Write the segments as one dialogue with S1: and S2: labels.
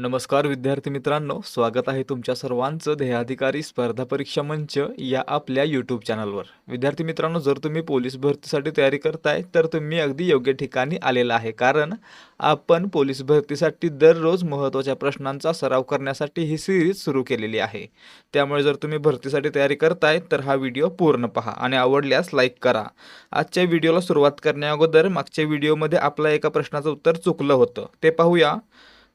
S1: नमस्कार विद्यार्थी मित्रांनो स्वागत आहे तुमच्या सर्वांचं ध्येयाधिकारी स्पर्धा परीक्षा मंच या आपल्या यूट्यूब चॅनलवर विद्यार्थी मित्रांनो जर तुम्ही पोलीस भरतीसाठी तयारी करताय तर तुम्ही अगदी योग्य ठिकाणी आलेला आहे. कारण आपण पोलीस भरतीसाठी दररोज महत्त्वाच्या प्रश्नांचा सराव करण्यासाठी ही सिरीज सुरू केलेली आहे. त्यामुळे जर तुम्ही भरतीसाठी तयारी करताय तर हा व्हिडिओ पूर्ण पहा आणि आवडल्यास लाईक करा. आजच्या व्हिडिओला सुरुवात करण्याअगोदर मागच्या व्हिडिओमध्ये आपल्या एका प्रश्नाचं उत्तर चुकलं होतं. ते पाहूया.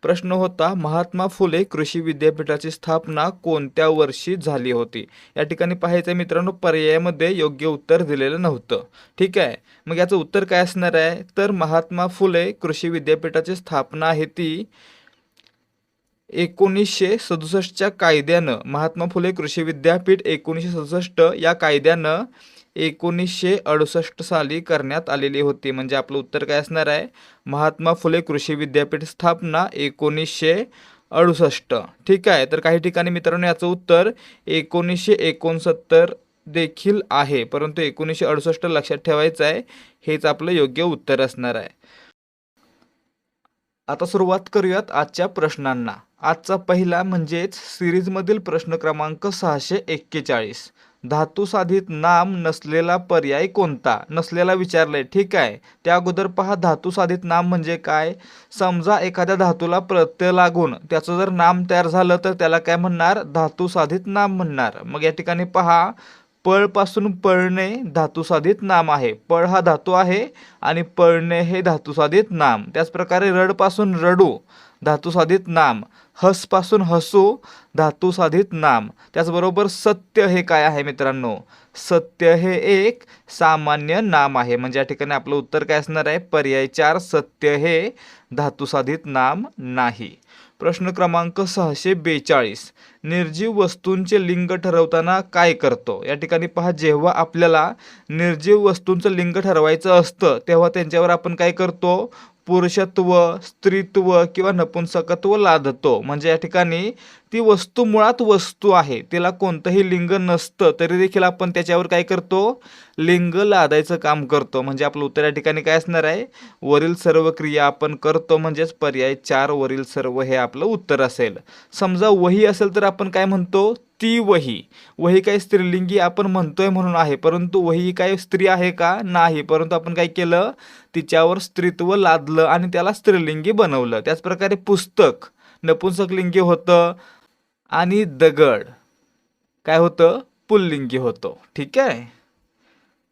S1: प्रश्न होता महात्मा फुले कृषी विद्यापीठाची स्थापना कोणत्या वर्षी झाली होती? या ठिकाणी पाहायचं आहे मित्रांनो पर्यायामध्ये योग्य उत्तर दिलेलं नव्हतं. ठीक आहे? मग याचं उत्तर काय असणार आहे? तर महात्मा फुले कृषी विद्यापीठाची स्थापना आहे ती एकोणीसशे सदुसष्टच्या कायद्यानं. महात्मा फुले कृषी विद्यापीठ एकोणीसशे सदुसष्ट या कायद्यानं एकोणीसशे अडुसष्ट साली करण्यात आलेली होती. म्हणजे आपलं उत्तर काय असणार आहे? महात्मा फुले कृषी विद्यापीठ स्थापना एकोणीसशे अडुसष्ट. ठीक आहे? तर काही ठिकाणी मित्रांनो याचं उत्तर एकोणीसशे एकोणसत्तर देखील आहे. परंतु एकोणीसशे अडुसष्ट लक्षात ठेवायचं आहे हेच आपलं योग्य उत्तर असणार आहे. आता सुरुवात करूयात आजच्या प्रश्नांना. आजचा पहिला म्हणजेच सिरीजमधील प्रश्न क्रमांक सहाशे एक्केचाळीस. धातुसाधित नाम नसलेला पर्याय कोणता? नसलेला विचारलंय. ठीक आहे. त्या अगोदर पहा धातुसाधित नाम म्हणजे काय? समजा एखाद्या धातूला प्रत्यय लागून त्याचं जर नाम तयार झालं तर त्याला काय म्हणणार? धातुसाधित नाम म्हणणार. मग या ठिकाणी पहा पळपासून पळणे धातुसाधित नाम आहे. पळ हा धातू आहे आणि पळणे हे धातुसाधित नाम. त्याचप्रकारे रडपासून रडू धातुसाधित नाम. हसपासून हसू धातुसाधित नाम. त्याचबरोबर सत्य हे काय आहे मित्रांनो? सत्य हे एक सामान्य नाम आहे. म्हणजे या ठिकाणी आपलं उत्तर काय असणार आहे? पर्याय चार सत्य हे धातुसाधित नाम नाही. प्रश्न क्रमांक सहाशे बेचाळीस. निर्जीव वस्तूंचे लिंग ठरवताना काय करतो? या ठिकाणी पहा जेव्हा आपल्याला निर्जीव वस्तूंचं लिंग ठरवायचं असतं तेव्हा त्यांच्यावर आपण काय करतो? पुरुषत्व स्त्रीत्व किंवा नपुंसकत्व लादतो. म्हणजे या ठिकाणी ती वस्तू मुळात वस्तू आहे. तिला कोणतंही लिंग नसतं तरी देखील आपण त्याच्यावर काय करतो? लिंग लादायचं काम करतो. म्हणजे आपलं उत्तर या ठिकाणी काय असणार आहे? वरील सर्व क्रिया आपण करतो म्हणजेच पर्याय चार वरील सर्व हे आपलं उत्तर असेल. समजा वही असेल तर आपण काय म्हणतो? ती वही. वही काय स्त्रीलिंगी आपण म्हणतोय म्हणून आहे परंतु वही काय स्त्री आहे का? नाही. परंतु आपण काय केलं? तिच्यावर स्त्रीत्व लादलं आणि त्याला स्त्रीलिंगी बनवलं. त्याचप्रकारे पुस्तक. नपुंसकलिंगी होतं आणि दगड. काय होतं? पुल्लिंगी होतं. ठीक आहे?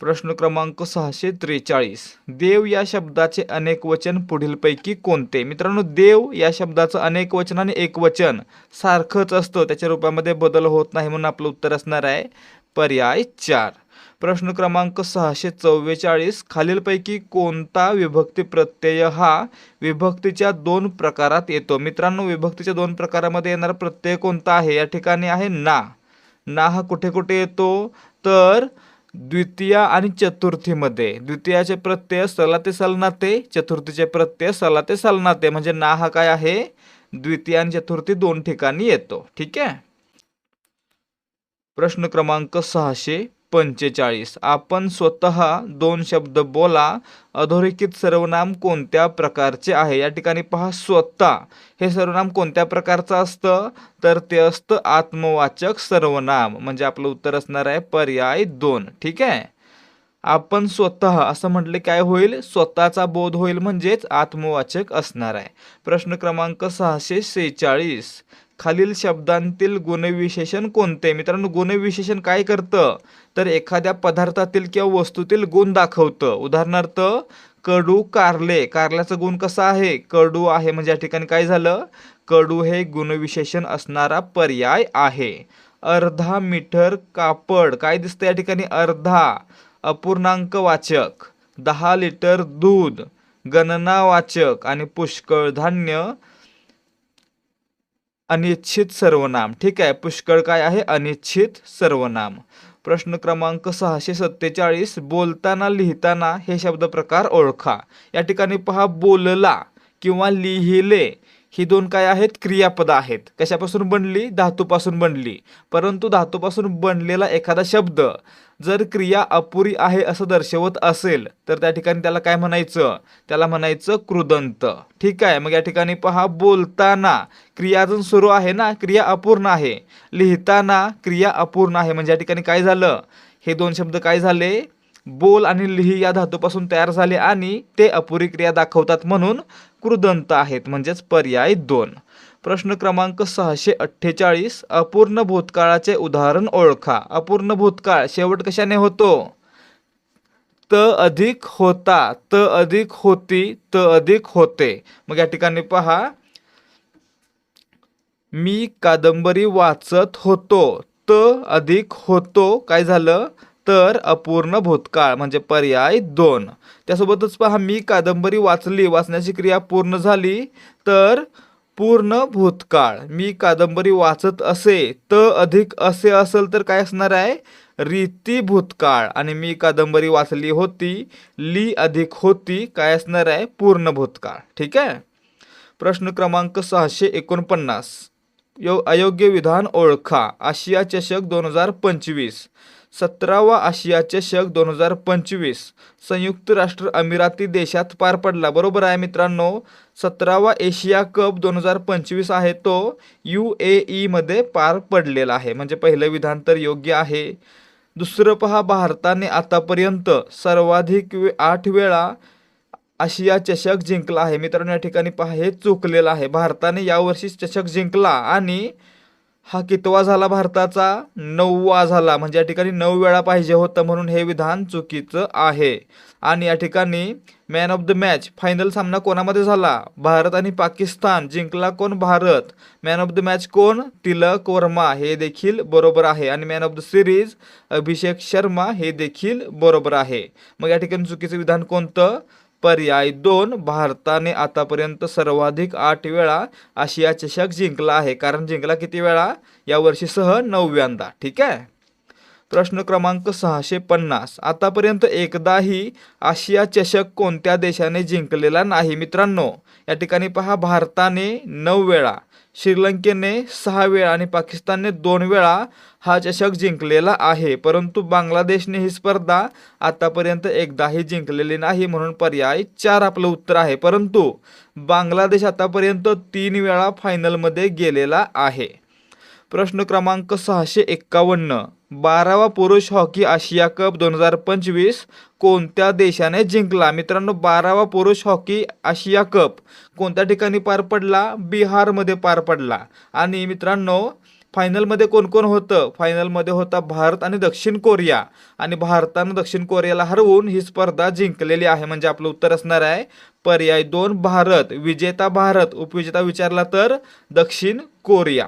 S1: प्रश्न क्रमांक सहाशे त्रेचाळीस. देव या शब्दाचे अनेक वचन पुढीलपैकी कोणते? मित्रांनो देव या शब्दाचं अनेक वचन आणि एक वचन सारखंच असतं. त्याच्या रूपामध्ये बदल होत नाही म्हणून आपलं उत्तर असणार आहे पर्याय चार. प्रश्न क्रमांक सहाशे चव्वेचाळीस. खालीलपैकी कोणता विभक्ती प्रत्यय हा विभक्तीच्या दोन प्रकारात येतो? मित्रांनो विभक्तीच्या दोन प्रकारामध्ये येणारा प्रत्यय कोणता आहे? या ठिकाणी आहे ना. ना हा कुठे कुठे येतो? तर द्वितीय आणि चतुर्थीमध्ये. द्वितीयाचे प्रत्यय सला ते सलनाते चतुर्थीचे प्रत्यय सला ते सलनाते. म्हणजे ना हा काय आहे? द्वितीय आणि चतुर्थी दोन ठिकाणी येतो. ठीक आहे? प्रश्न क्रमांक सहाशे. पंचेचाळीस. आपण स्वतः दोन शब्द बोला. अधोरेखित सर्वनाम कोणत्या प्रकारचे आहे? या ठिकाणी पहा स्वतः. हे सर्वनाम कोणत्या प्रकारचं असतं? तर ते असतं आत्मवाचक सर्वनाम. म्हणजे आपलं उत्तर असणार आहे पर्याय दोन. ठीक आहे? आपण स्वतः असं म्हटले काय होईल? स्वतःचा बोध होईल म्हणजेच आत्मवाचक असणार आहे. प्रश्न क्रमांक सहाशे सेहेचाळीस खालील शब्दांतील गुणविशेषण कोणते? मित्रांनो गुणविशेषण काय करतं? तर एखाद्या पदार्थातील किंवा वस्तूतील गुण दाखवतं. उदाहरणार्थ कडू कारले. कारल्याचं गुण कसं आहे? कडू आहे म्हणजे या ठिकाणी काय झालं? कडू हे गुणविशेषण असणारा पर्याय आहे. अर्धा मीटर कापड. काय दिसतं या ठिकाणी? अर्धा. अपूर्णांक वाचक दहा लिटर दूध गणनावाचक आणि पुष्कळ धान्य अनिच्छित सर्वनाम. ठीक आहे पुष्कळ काय आहे? अनिच्छित सर्वनाम. प्रश्न क्रमांक सहाशे सत्तेचाळीस बोलताना लिहिताना हे शब्द प्रकार ओळखा. या ठिकाणी पहा बोलला किंवा लिहिले. ही दोन काय आहेत? क्रियापद आहेत. कशापासून बनली? धातूपासून बनली. परंतु धातूपासून बनलेला एखादा शब्द जर क्रिया अपुरी आहे असं दर्शवत असेल तर त्या ठिकाणी त्याला काय म्हणायचं? त्याला म्हणायचं कृदंत ठीक आहे मग या ठिकाणी पहा बोलताना क्रिया अजून सुरू आहे ना? क्रिया अपूर्ण आहे. लिहिताना क्रिया अपूर्ण आहे. म्हणजे या ठिकाणी काय झालं? हे दोन शब्द काय झाले? बोल आणि लिही या धातूपासून तयार झाले आणि ते अपुरी क्रिया दाखवतात म्हणून कृदंत आहेत म्हणजेच पर्याय दोन. प्रश्न क्रमांक सहाशे अठ्ठेचाळीस अपूर्ण भूतकाळाचे उदाहरण ओळखा. अपूर्ण भूतकाळ शेवट कशाने होतो? त अधिक होता त अधिक होती त अधिक होते. मग या ठिकाणी पहा. मी कादंबरी वाचत होतो त अधिक होतो. काय झालं? तर अपूर्ण भूतकाळ म्हणजे पर्याय दोन. त्यासोबतच पहा मी कादंबरी वाचली वाचण्याची क्रिया पूर्ण झाली तर पूर्ण भूतकाळ. मी कादंबरी वाचत असे त अधिक असे असेल तर काय असणार आहे? रीती भूतकाळ. आणि मी कादंबरी वाचली होती ली अधिक होती काय असणार आहे? पूर्ण भूतकाळ. ठीक आहे? प्रश्न क्रमांक सहाशे एकोणपन्नास. यो अयोग्य विधान ओळखा. आशिया चषक दोन हजार पंचवीस. सतरावा आशिया चषक दोन हजार पंचवीस. संयुक्त राष्ट्र अमिराती देशात पार पडला. बरोबर आहे मित्रांनो? सतरावा एशिया कप दोन हजार पंचवीस आहे तो यू ए ईमध्ये पार पडलेला आहे. म्हणजे पहिलं विधान तर योग्य आहे. दुसरं पहा भारताने आतापर्यंत सर्वाधिक वे आठ वेळा आशिया चषक जिंकला आहे. मित्रांनो या ठिकाणी पहा हे चुकलेलं आहे. भारताने यावर्षी चषक जिंकला आणि हा कितवा झाला भारताचा? नववा झाला. म्हणजे या ठिकाणी नऊ वेळा पाहिजे होतं म्हणून हे विधान चुकीचं आहे. आणि या ठिकाणी man of the match final सामना कोणामध्ये झाला? भारत आणि पाकिस्तान जिंकला कोण Bharat? Man of the match कोण? तिलक वर्मा. हे देखील बरोबर आहे. आणि man of the series Abhishek Sharma हे देखील बरोबर आहे. मग या ठिकाणी चुकीचं विधान कोणतं? पर्याय दोन भारताने आतापर्यंत सर्वाधिक आठ वेळा आशिया चषक जिंकला आहे. कारण जिंकला किती वेळा? यावर्षी सह नवव्यांदा. ठीक आहे? प्रश्न क्रमांक सहाशे पन्नास. आतापर्यंत एकदाही आशिया चषक कोणत्या देशाने जिंकलेला नाही? मित्रांनो या ठिकाणी पहा भारताने नऊ वेळा श्रीलंकेने सहा वेळा आणि पाकिस्तानने दोन वेळा हा चषक जिंकलेला आहे. परंतु बांगलादेशने ही स्पर्धा आतापर्यंत एकदाही जिंकलेली नाही म्हणून पर्याय चार आपलं उत्तर आहे. परंतु बांगलादेश आतापर्यंत तीन वेळा फायनलमध्ये गेलेला आहे. प्रश्न क्रमांक सहाशे एक्कावन्न. बारावा पुरुष हॉकी आशिया कप दोन हजार पंचवीस कोणत्या देशाने जिंकला? मित्रांनो बारावा पुरुष हॉकी आशिया कप कोणत्या ठिकाणी पार पडला? बिहारमध्ये पार पडला. आणि मित्रांनो फायनलमध्ये कोण कोण होतं? फायनलमध्ये होता भारत आणि दक्षिण कोरिया. आणि भारतानं दक्षिण कोरियाला हरवून ही स्पर्धा जिंकलेली आहे. म्हणजे आपलं उत्तर असणार आहे पर्याय दोन भारत विजेता भारत. उपविजेता विचारला तर दक्षिण कोरिया.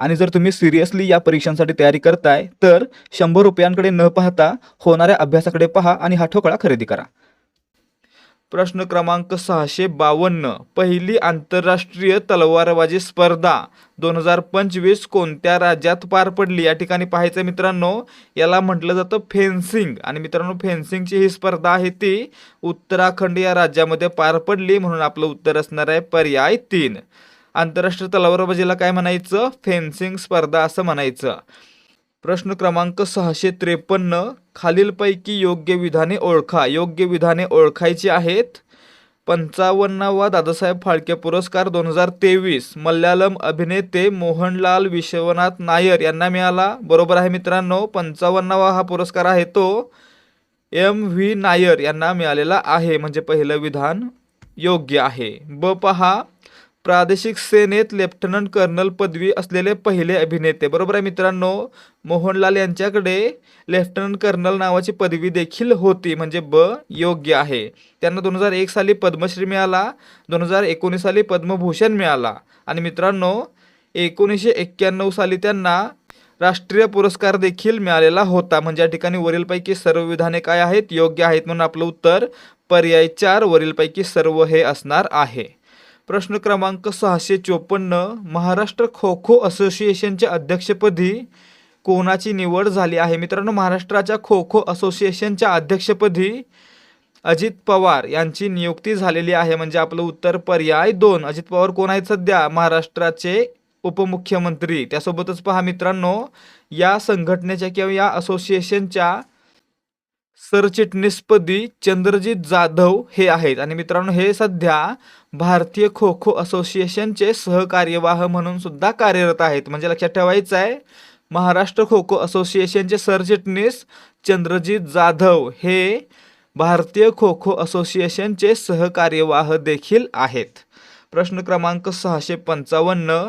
S2: आणि जर तुम्ही सिरियसली या परीक्षांसाठी तयारी करताय तर शंभर रुपयांकडे न पाहता होणाऱ्या अभ्यासाकडे पहा आणि हा ठोकळा खरेदी करा.
S1: प्रश्न क्रमांक सहाशे बावन्न पहिली आंतरराष्ट्रीय तलवारबाजी स्पर्धा दोन हजार पंचवीस कोणत्या राज्यात पार पडली? या ठिकाणी पाहायचं मित्रांनो याला म्हटलं जातं फेन्सिंग. आणि मित्रांनो फेन्सिंगची ही स्पर्धा आहे ती उत्तराखंड या राज्यामध्ये पार पडली म्हणून आपलं उत्तर असणार आहे पर्याय तीन. आंतरराष्ट्रीय तलवारबाजीला काय म्हणायचं? फेन्सिंग स्पर्धा असं म्हणायचं. प्रश्न क्रमांक सहाशे त्रेपन्न खालीलपैकी योग्य विधाने ओळखा. योग्य विधाने ओळखायची आहेत पंचावन्नावा दादासाहेब फाळके पुरस्कार दोन हजार तेवीस. मल्याळम अभिनेते मोहनलाल विश्वनाथ नायर यांना मिळाला. बरोबर आहे मित्रांनो पंचावन्नावा हा पुरस्कार आहे तो. एम व्ही नायर यांना मिळालेला आहे. म्हणजे पहिलं विधान योग्य आहे. ब पहा. प्रादेशिक सेनेत लेफ्टनंट कर्नल पदवी असलेले पहिले अभिनेते. बरोबर आहे मित्रांनो? मोहनलाल यांच्याकडे लेफ्टनंट कर्नल नावाची पदवी देखील होती. म्हणजे ब योग्य आहे. त्यांना दोन हजार एक साली पद्मश्री मिळाला. दोन हजार एकोणीस साली पद्मभूषण मिळाला. आणि मित्रांनो एकोणीसशे एक्क्याण्णव साली त्यांना राष्ट्रीय पुरस्कार देखील मिळालेला होता. म्हणजे या ठिकाणी वरीलपैकी सर्व विधाने काय आहेत? योग्य आहेत म्हणून आपलं उत्तर पर्याय चार वरीलपैकी सर्व हे असणार आहे. प्रश्न क्रमांक सहाशे चोपन्न महाराष्ट्र खो खो असोसिएशनच्या अध्यक्षपदी कोणाची निवड झाली आहे? मित्रांनो महाराष्ट्राच्या खो खो असोसिएशनच्या अध्यक्षपदी अजित पवार यांची नियुक्ती झालेली आहे. म्हणजे आपलं उत्तर पर्याय दोन. अजित पवार कोण आहेत सध्या? महाराष्ट्राचे उपमुख्यमंत्री. त्यासोबतच पहा मित्रांनो या संघटनेच्या किंवा या असोसिएशनच्या सरचिटणीसपदी चंद्रजीत जाधव हे आहेत. आणि मित्रांनो हे सध्या भारतीय खो खो असोसिएशनचे सहकार्यवाह म्हणून सुद्धा कार्यरत आहेत. म्हणजे लक्षात ठेवायचं आहे महाराष्ट्र खो खो असोसिएशनचे सरचिटणीस चंद्रजीत जाधव हे भारतीय खो खो असोसिएशनचे सहकार्यवाह देखील आहेत. प्रश्न क्रमांक सहाशे पंचावन्न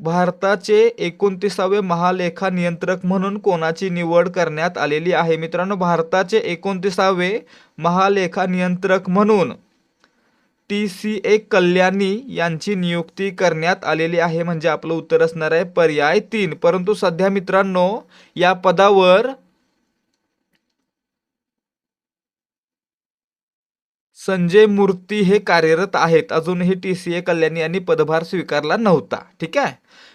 S1: भारताचे एकोणतीसावे महालेखा नियंत्रक म्हणून कोणाची निवड करण्यात आलेली आहे? मित्रांनो भारताचे एकोणतीसावे महालेखा नियंत्रक म्हणून टी सी ए कल्याणी यांची नियुक्ती करण्यात आलेली आहे. म्हणजे आपलं उत्तर असणार आहे पर्याय तीन. परंतु सध्या मित्रांनो या पदावर संजय मूर्ती हे कार्यरत आहेत. अजूनही टी सी ए कल्याणी यांनी पदभार स्वीकारला नव्हता. ठीक आहे?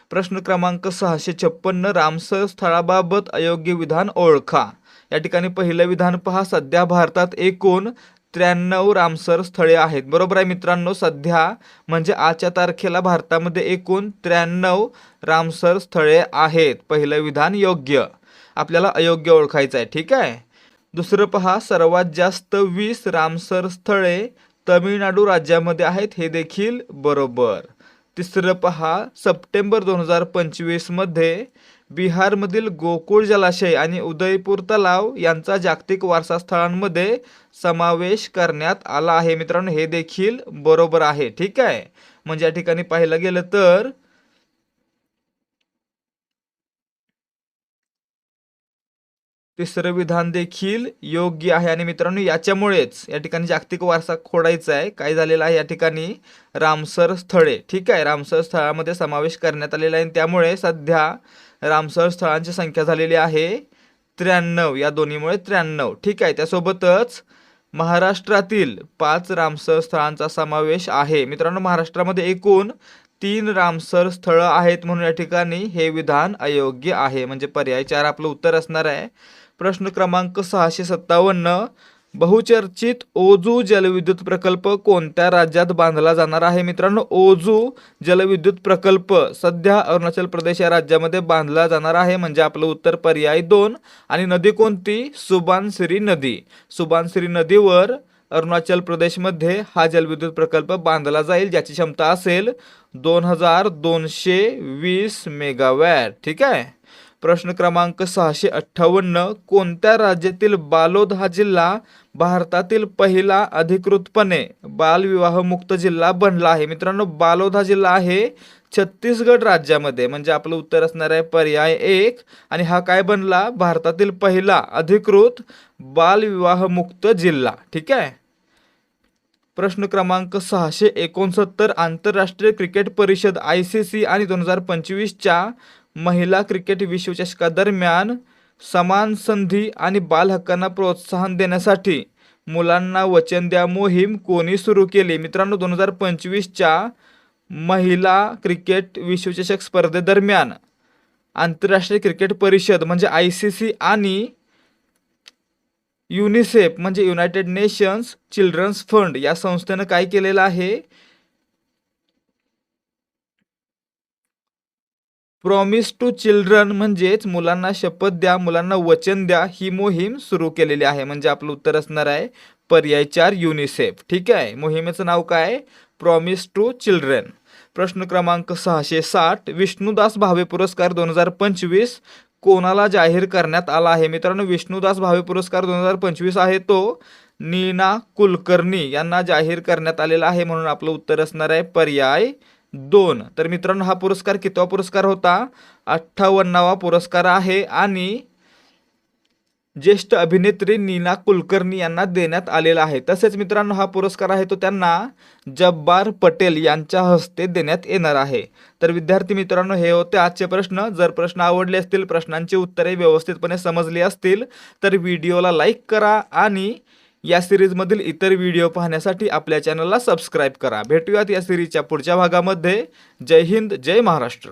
S1: प्रश्न क्रमांक सहाशे छप्पन्न रामसर स्थळाबाबत अयोग्य विधान ओळखा. या ठिकाणी पहिलं विधान पहा. सध्या भारतात एकूण त्र्याण्णव रामसर स्थळे आहेत. बरोबर आहे मित्रांनो सध्या म्हणजे आजच्या तारखेला भारतामध्ये एकूण त्र्याण्णव रामसर स्थळे आहेत. पहिलं विधान योग्य. आपल्याला अयोग्य ओळखायचं आहे ठीक आहे? दुसरं पहा सर्वात जास्त वीस रामसर स्थळे तमिळनाडू राज्यामध्ये आहेत हे देखील बरोबर. तिसरं पहा सप्टेंबर दोन हजार पंचवीसमध्ये बिहारमधील गोकुळ जलाशय आणि उदयपूर तलाव यांचा जागतिक वारसा स्थळांमध्ये समावेश करण्यात आला आहे. मित्रांनो हे देखील बरोबर आहे. ठीक आहे? म्हणजे या ठिकाणी पाहिलं गेलं तर तिसरं विधान देखील योग्य आहे. आणि मित्रांनो याच्यामुळेच या ठिकाणी जागतिक वारसा खोडायचा आहे. काय झालेलं आहे? या ठिकाणी रामसर स्थळे ठीक आहे? रामसर स्थळामध्ये समावेश करण्यात आलेला आहे आणि त्यामुळे सध्या रामसर स्थळांची संख्या झालेली आहे त्र्याण्णव. या दोन्हीमुळे त्र्याण्णव. ठीक आहे त्यासोबतच महाराष्ट्रातील पाच रामसर स्थळांचा समावेश आहे. मित्रांनो महाराष्ट्रामध्ये एकूण तीन रामसर स्थळं आहेत म्हणून या ठिकाणी हे विधान अयोग्य आहे. म्हणजे पर्याय चार आपलं उत्तर असणार आहे. प्रश्न क्रमांक सहाशे सत्तावन्न बहुचर्चित ओजू जलविद्युत प्रकल्प कोणत्या राज्यात बांधला जाणार आहे? मित्रांनो ओजू जलविद्युत प्रकल्प सध्या अरुणाचल प्रदेश या राज्यामध्ये बांधला जाणार आहे. म्हणजे आपलं उत्तर पर्याय दोन आणि नदी कोणती? सुबानसिरी नदी. सुबानसिरी नदीवर अरुणाचल प्रदेशमध्ये हा जलविद्युत प्रकल्प बांधला जाईल ज्याची क्षमता असेल दोन हजार दोनशे वीस मेगावॅट. ठीक आहे? प्रश्न क्रमांक सहाशे अठ्ठावन्न कोणत्या राज्यातील बालोद हा जिल्हा भारतातील पहिला अधिकृतपणे बालविवाहमुक्त जिल्हा बनला आहे? मित्रांनो बालोद हा जिल्हा आहे छत्तीसगड राज्यामध्ये. म्हणजे आपलं उत्तर असणार आहे पर्याय एक. आणि हा काय बनला? भारतातील पहिला अधिकृत बालविवाहमुक्त जिल्हा. ठीक आहे? प्रश्न क्रमांक सहाशे एकोणसत्तर आंतरराष्ट्रीय क्रिकेट परिषद आय सी सी आणि दोन हजार पंचवीसच्या महिला क्रिकेट विश्वचषकादरम्यान समान संधी आणि बालहक्कांना प्रोत्साहन देण्यासाठी मुलांना वचन द्या मोहीम कोणी सुरू केली? मित्रांनो दोन हजार पंचवीसच्या महिला क्रिकेट विश्वचषक स्पर्धेदरम्यान आंतरराष्ट्रीय क्रिकेट परिषद म्हणजे आय सी सी आणि युनिसेफ म्हणजे युनायटेड नेशन्स चिल्ड्रन्स फंड या संस्थेनं काय केलेलं आहे? प्रॉमिस टू चिल्ड्रन म्हणजेच मुलांना शपथ द्या मुलांना वचन द्या ही मोहीम सुरू केलेली आहे. म्हणजे आपलं उत्तर असणार आहे पर्याय चार युनिसेफ ठीक आहे? मोहिमेचं नाव काय? प्रॉमिस टू चिल्ड्रन प्रश्न क्रमांक सहाशे साठ. विष्णुदास भावे पुरस्कार दोन हजार पंचवीस कोणाला जाहीर करण्यात आला आहे? मित्रांनो विष्णुदास भावे पुरस्कार दोन हजार पंचवीस आहे तो नीना कुलकर्णी यांना जाहीर करण्यात आलेला आहे. म्हणून आपलं उत्तर असणार आहे पर्याय दोन. तर मित्रांनो हा पुरस्कार कितवा पुरस्कार होता? अठ्ठावन्नावा पुरस्कार आहे आणि ज्येष्ठ अभिनेत्री नीना कुलकर्णी यांना देण्यात आलेला आहे. तसेच मित्रांनो हा पुरस्कार आहे तो त्यांना जब्बार पटेल यांच्या हस्ते देण्यात येणार आहे. तर विद्यार्थी मित्रांनो हे होते आजचे प्रश्न. जर प्रश्न आवडले असतील प्रश्नांची उत्तरे व्यवस्थितपणे समजली असतील तर व्हिडिओला लाईक करा आणि या सिरीजमधील इतर व्हिडिओ पाहण्यासाठी आपल्या चॅनलला सबस्क्राईब करा. भेटूयात या सिरीजच्या पुढच्या भागामध्ये. जय हिंद जय महाराष्ट्र.